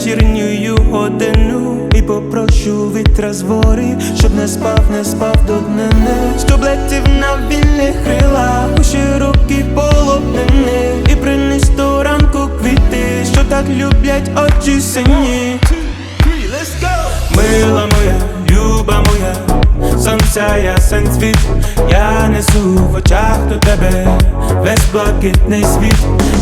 вечірнюю годину І попрошу вітра з гори, щоб не спав, не спав до днини Щоб летів на вільних крилах у широкі полотнини І приніс до ранку квіти, що так люблять очі сині. Мила моя, люба моя, сонця ясен світ, я несу в очах до тебе весь блакитний світ,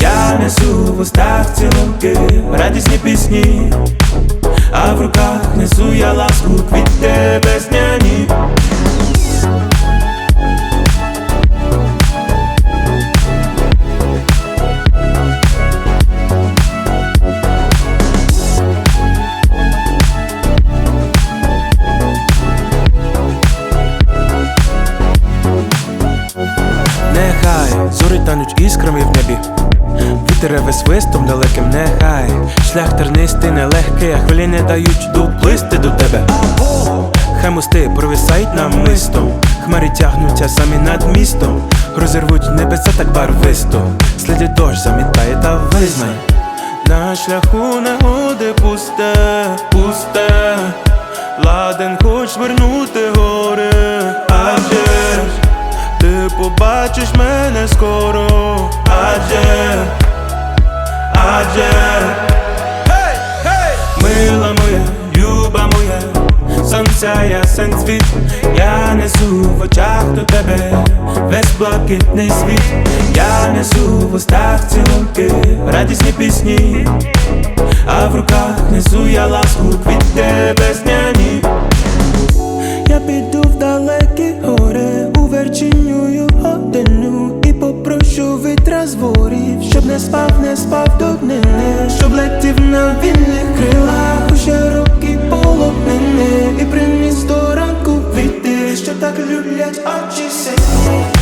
я несу в устах цілунки, радісні пісні, а в руках несу я ласку квіт весняні. Нехай вітер свистом далеким, нехай шлях тернистий, нелегкий, а хвилі не дають доплисти до тебе. Хай мости провисають намистом, хмарі тягнуться самі над містом, розірвуть небеса так барвисто, слідить дощ замітає та визнай. На шляху негоди пусте, пусте, ладен хоч вернути гори, адже ти побачиш мене скоро, адже, адже Гей, гей! Мила моя, люба моя, сонця ясен світ, я несу в очах до тебе весь блакитний світ, я несу в устах цілунки, радісні пісні, а в руках несу я ласку квіти весняні. Я не спав, не спав до днини Щоб летів на вільних крилах у широкі полотнини І приніс до ранку війти, що так люблять очі сині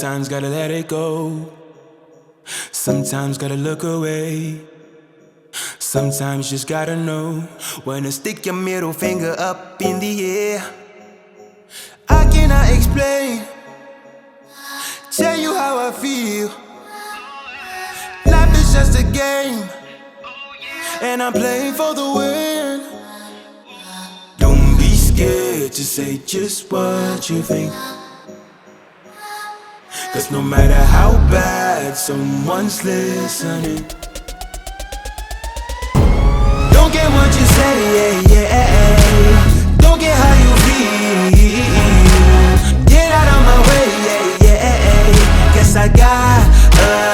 Sometimes gotta let it go. Sometimes gotta look away. Sometimes just gotta know when to stick your middle finger up in the air. I cannot explain, tell you how I feel. Life is just a game, and I'm playing for the win. Don't be scared to say just what you think. Cause no matter how bad someone's listening, don't get what you say, yeah, yeah. Don't get how you feel. Get out of my way, yeah, yeah. Guess I got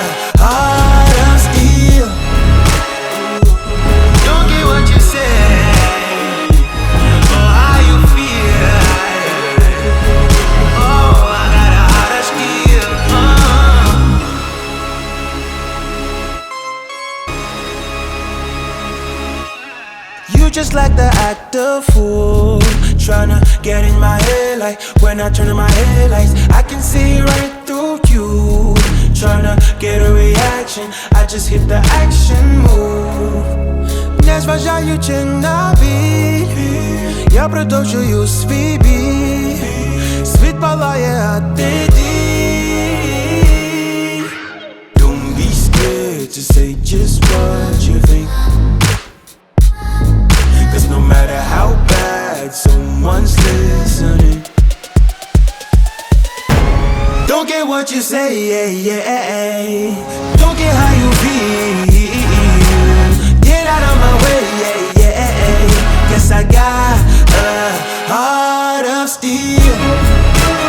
You just like the actor fool Tryna get in my head like when I turn on my headlights I can see right through you Tryna get a reaction I just hit the action move Не зважаючи на біль Я продовжую свій бій Світ палає, а ти дій Don't be scared to say just what you think Cause no matter how bad someone's listening. Don't get what you say, yeah, yeah. Don't get how you feel. Get out of my way, yeah, yeah. Guess I got a heart of steel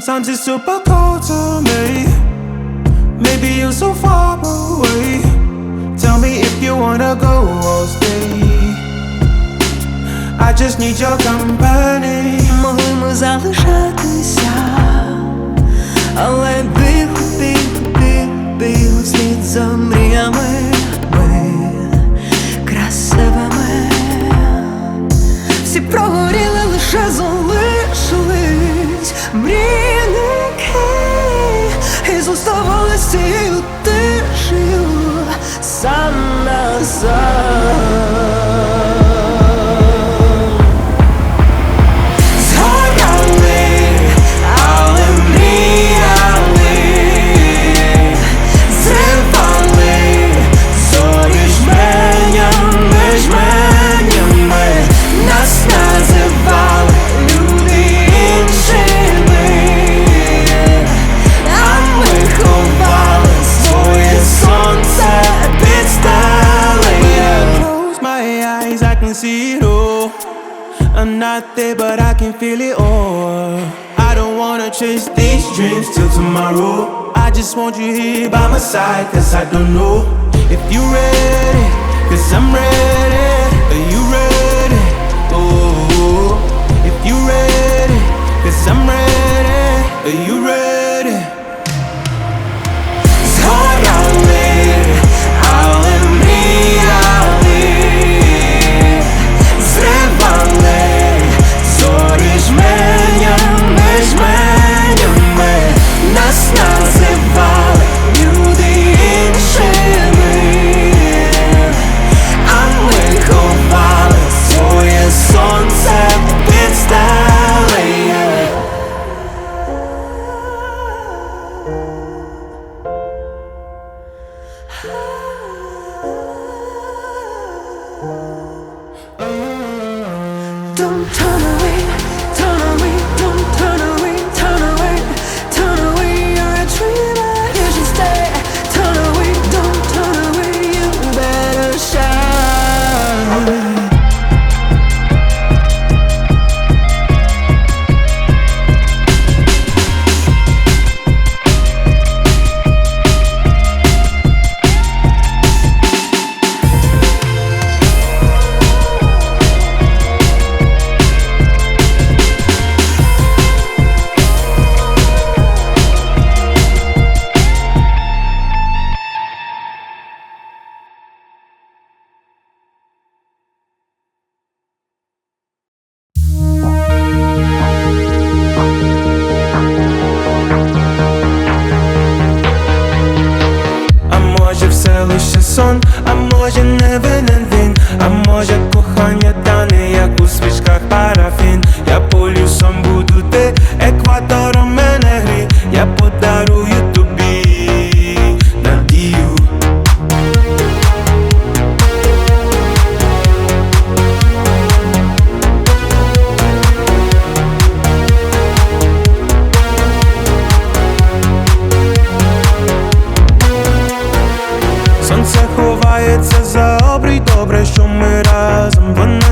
Sometimes it's super cold to me. Maybe you're so far away. Tell me if you wanna go or stay. I just need your company. Могли ми залишатися, але бігу, бігу, бігу, бігу слід за мріями ми красивими. Всі прогоріли, лише залишились I'm not there, but I can feel it all. I don't wanna chase these dreams till tomorrow. I just want you here by my side, cause I don't know if you ready. Cause I'm ready. Are you ready? Oh, if you ready, cause I'm ready. Are you ready?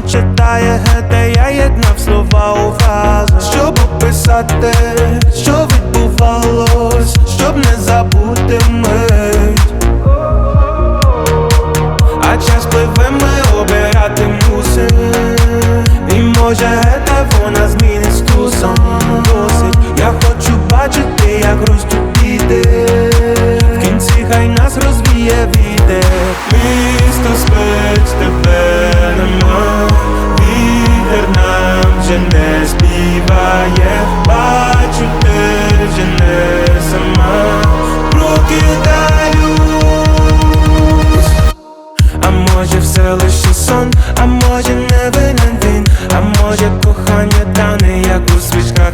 Читає гете, я єднав слова у фразах Щоб описати, що відбувалось, щоб не забути мить. А час пливе, ми обирати мусим І може А може все лише сон, а може не винен а може кохання тане, як у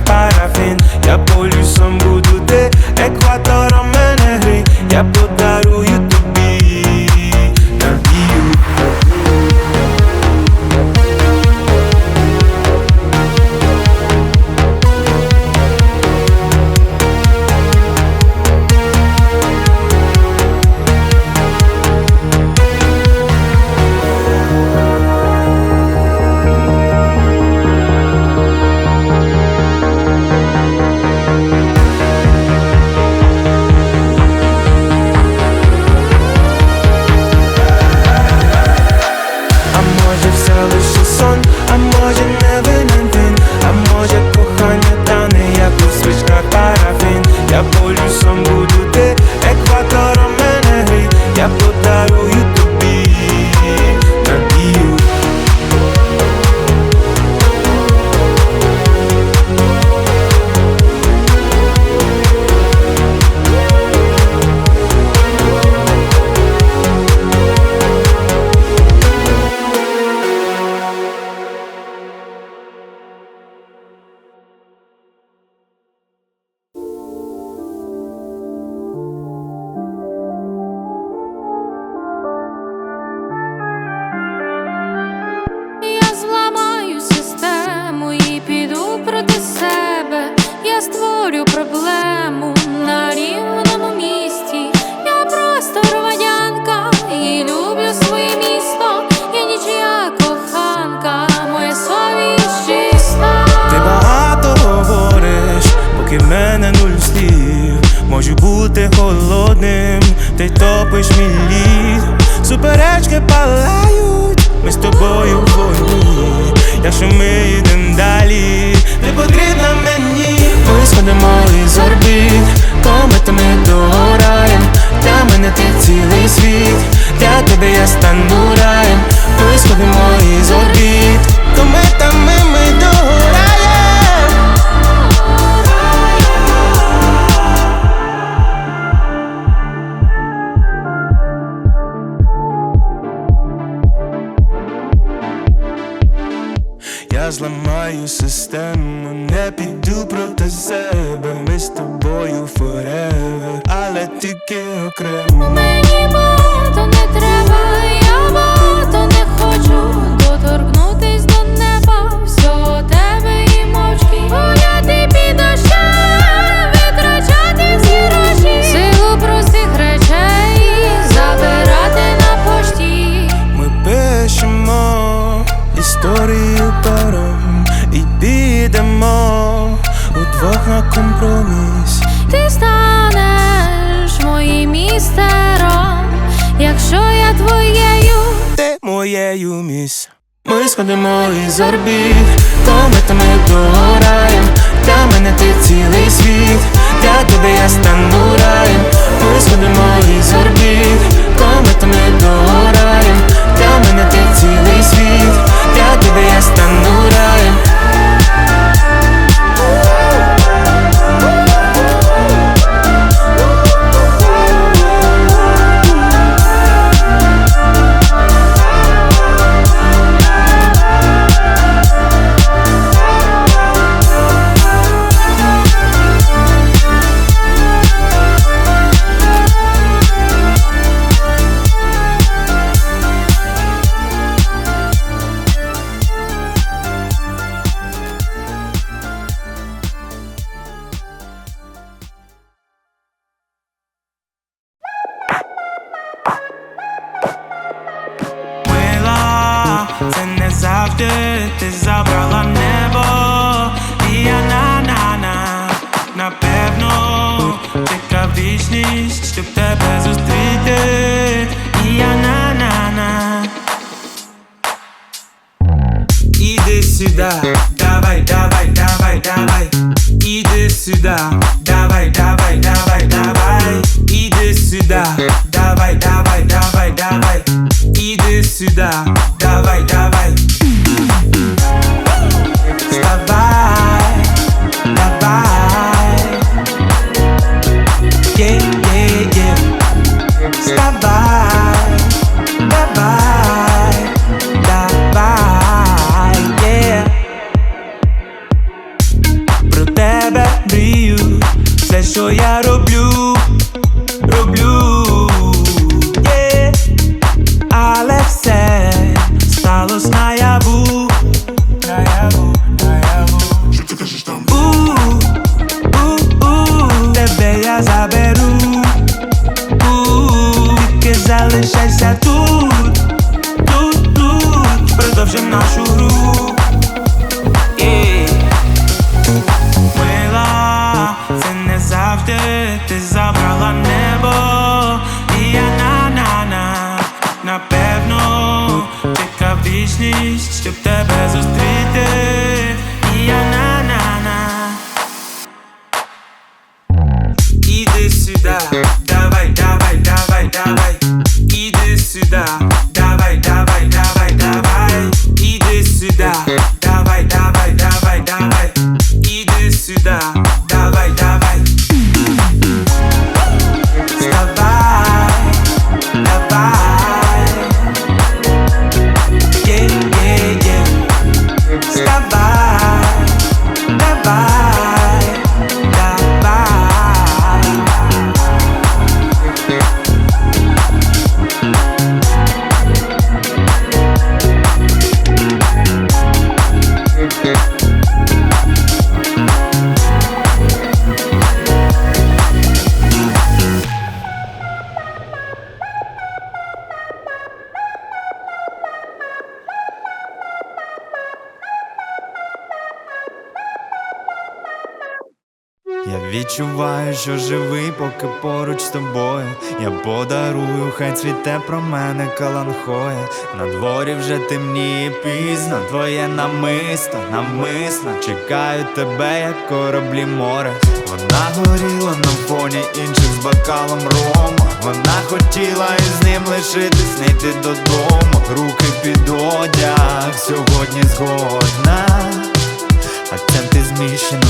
парафін. Я полюсом буду ти, екватором мене грій, я подарую бути холодним, ти топиш мій лід. Суперечки палають, ми з тобою вогні. Якщо ми йдем далі, ти потрібна мені. Ми сходимо із орбіт, кометами догораєм. Для мене ти цілий світ, для тебе я стану раєм. Ми сходимо із орбіт, кометами тільки окремо. Мені багато не треба, я багато не хочу доторкнутись до неба, всього тебе і мовчки. Гуляти під дощем, витрачати всі гроші, силу простих речей, забирати на пошті. Ми пишемо історію пером і підемо удвох на компроміс. Містером, якщо я твоєю. ти моєю міс. Ми сходимо із орбіт, кометами догораєм Для мене ти цілий світ, для тебе я стану раєм. Ми сходимо із орбіт, кометами догораєм Іди що живий, поки поруч з тобою. Я подарую, хай цвіте про мене каланхоє. На дворі вже темніє пізно, твоє намисто, намисно Чекаю тебе, як кораблі море. Вона горіла на фоні інших з бокалом рома. Вона хотіла із ним лишитись, не йти додому. Руки під одяг, сьогодні згодна. Акценти зміщено,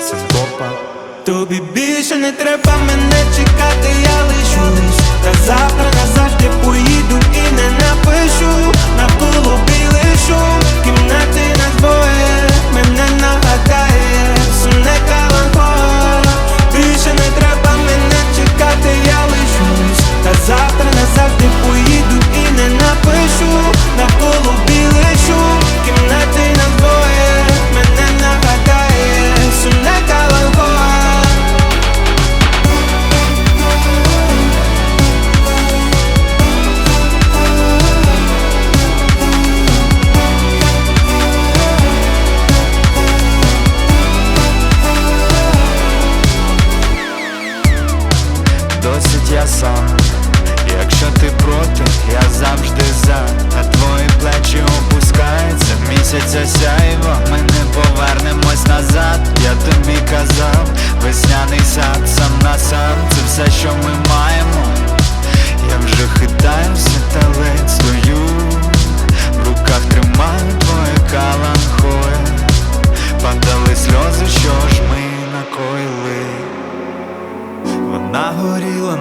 синкопа Тобі більше не треба мене чекати, я лишусь. Та завтра назавжди поїду і не напишу. Навколо білий шум, в кімнаті нас двоє. Мене нагадає, сумне каланхоє Більше не треба мене чекати, я лишусь. Та завтра назавжди поїду і не напишу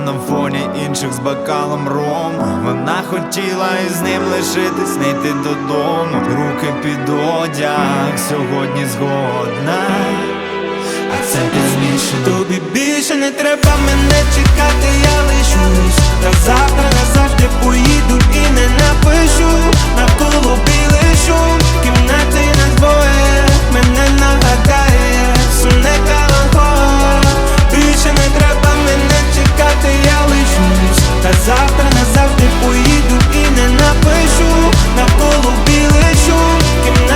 на фоні інших з бокалом рома. Вона хотіла із ним лишитись, не йти додому. Руки під одяг, сьогодні згодна. Акценти змішані. Тобі більше не треба мене чекати, я лишусь Та завтра назавжди поїду і не напишу Навколо білий шум, в кімнаті нас двоє Мене нагадає, Та завтра назавжди поїду і не напишу Навколо білий шум, в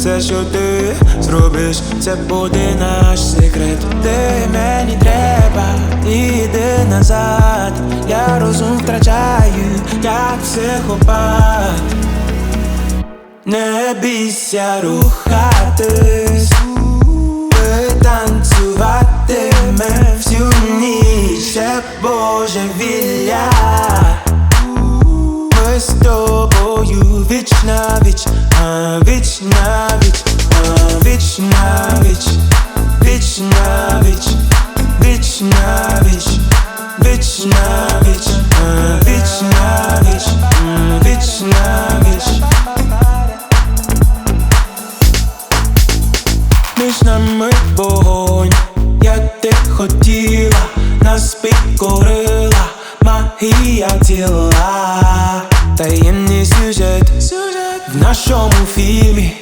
все, що ти зробиш, це буде наш секрет. Ти мені треба, іди назад. Я розум втрачаю, як психопат. Не бійся рухатись, ми танцюватиме всю ніч, це божевілля. Ми з тобою віч на віч, а віч хотіла, нас підкорила магія тіла, таємний сюжет, в нашому фільмі,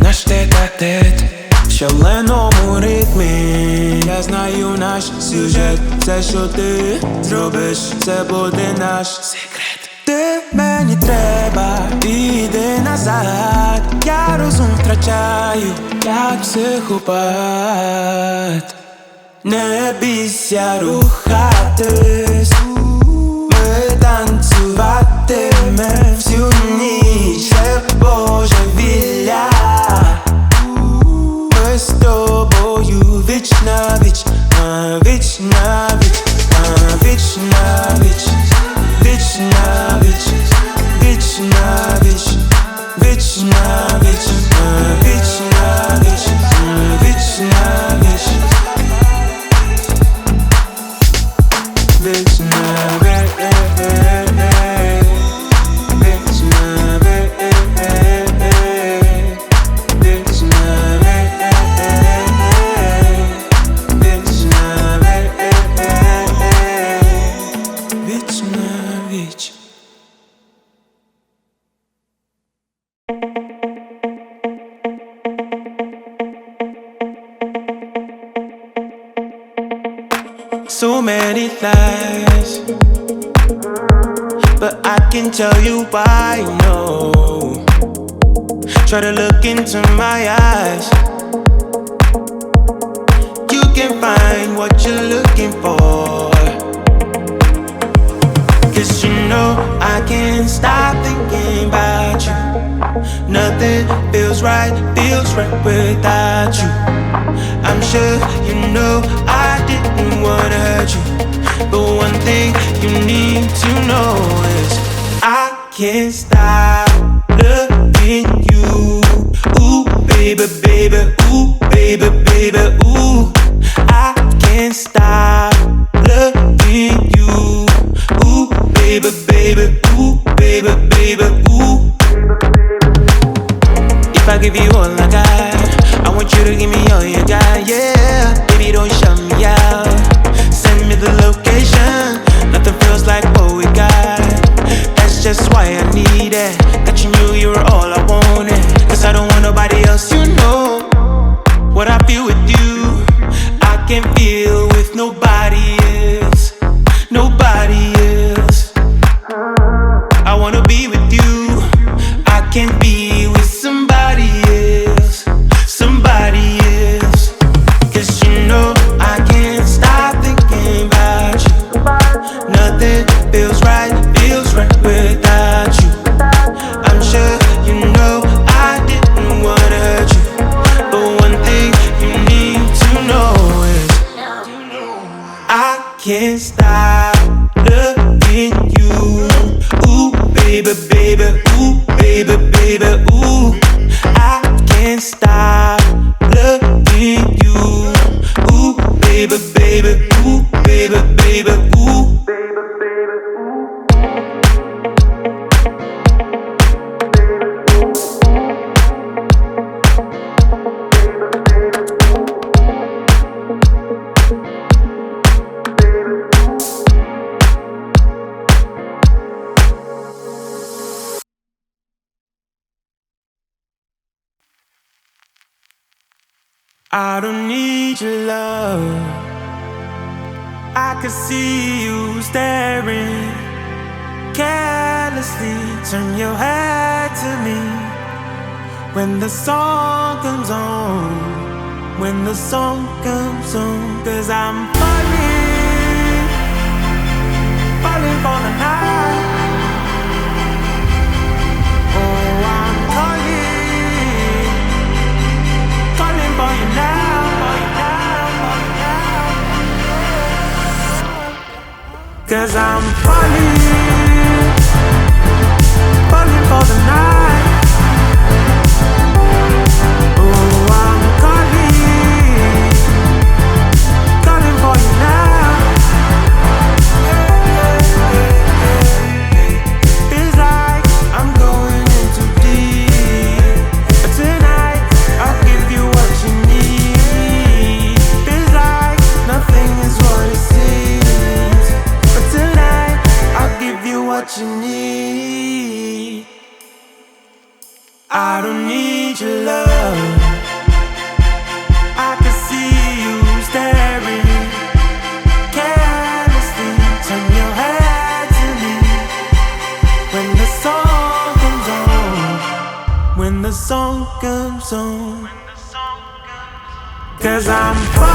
наш тет-а-тет в шаленому ритмі. Я знаю наш сюжет, все, що ти зробиш, це буде наш секрет. Ти мені треба, іди назад. Я розум втрачаю, як психопат. Не бійся рухатись, ми танцюватиме всю ніч, це божевілля. Ми з тобою віч на віч, а віч на віч, а віч на віч, віч на віч, віч на віч, віч на so Nothing feels right, feels right without you. I'm sure you know I didn't wanna hurt you. But one thing you need to know is I can't stop loving you. Ooh, baby, baby, ooh, baby, baby, ooh. Give you all I got, I want you to give me all you got, yeah. Baby, don't shut me out. Send me the location. Nothing feels like what we got. That's just why I need it. That you knew you were all I wanted. Cause I don't want nobody else, you know. What I feel with you, I can feel with nobody else. Nobody I don't need your love. I can see you staring carelessly. Turn your head to me when the song comes on. When the song comes on, cause I'm falling, falling for the night. Cause I'm falling, I'm